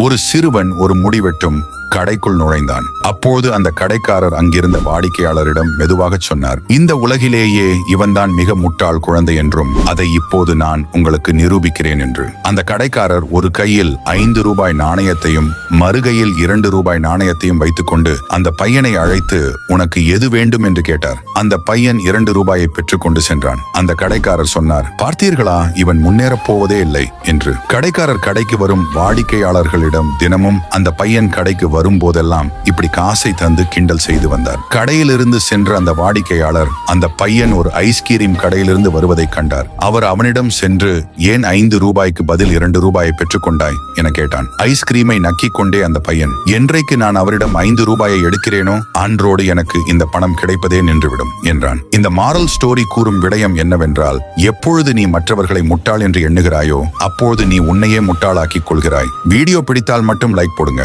ஒரு சிறுவன் ஒரு முடிவெட்டும். கடைக்குள் நுழைந்தான். அப்போது அந்த கடைக்காரர் அங்கிருந்த வாடிக்கையாளரிடம் மெதுவாக சொன்னார் இந்த உலகிலேயே இவன்தான் மிக முட்டாள் குழந்தை என்றும் அதை இப்போது நான் உங்களுக்கு நிரூபிக்கிறேன் என்று. அந்த கடைக்காரர் ஒரு கையில் ஐந்து ரூபாய் நாணயத்தையும் மறுகையில் இரண்டு ரூபாய் நாணயத்தையும் வைத்துக்கொண்டு அந்த பையனை அழைத்து உனக்கு எது வேண்டும்? என்று கேட்டார். அந்த பையன் இரண்டு ரூபாயை பெற்றுக்கொண்டு சென்றான். அந்த கடைக்காரர் சொன்னார் பார்த்தீர்களா இவன் முன்னேறப் போவதே இல்லை என்று. கடைக்காரர் கடைக்கு வரும் வாடிக்கையாளர்களிடம் தினமும் அந்த பையன் கடைக்கு வரும்போதெல்லாம் இப்படி காசை தந்து கிண்டல் செய்து வந்தார். கடையிலிருந்து சென்ற அந்த வாடிக்கையாளர் அந்த பையன் ஒரு ஐஸ்கிரீம் கடையிலிருந்து வருவதை கண்டார். அவர் அவனிடம் சென்று ஏன் ஐந்து ரூபாய்க்கு பதில் இரண்டு ரூபாயை பெற்றுக்கொண்டாய் என கேட்டான். ஐஸ்கிரீமை நக்கிக் கொண்டே அந்த பையன் என்றைக்கு நான் அவரிடம் ஐந்து ரூபாயை எடுக்கிறேனோ அன்றோடு எனக்கு இந்த பணம் கிடைப்பதே நின்றுவிடும் என்றான். இந்த மாரல் ஸ்டோரி கூறும் விடயம் என்னவென்றால் எப்பொழுது நீ மற்றவர்களை முட்டாள் என்று எண்ணுகிறாயோ அப்போது நீ உன்னையே முட்டாளாக்கிக் கொள்கிறாய். வீடியோ பிடித்தால் மட்டும் லைக் போடுங்க.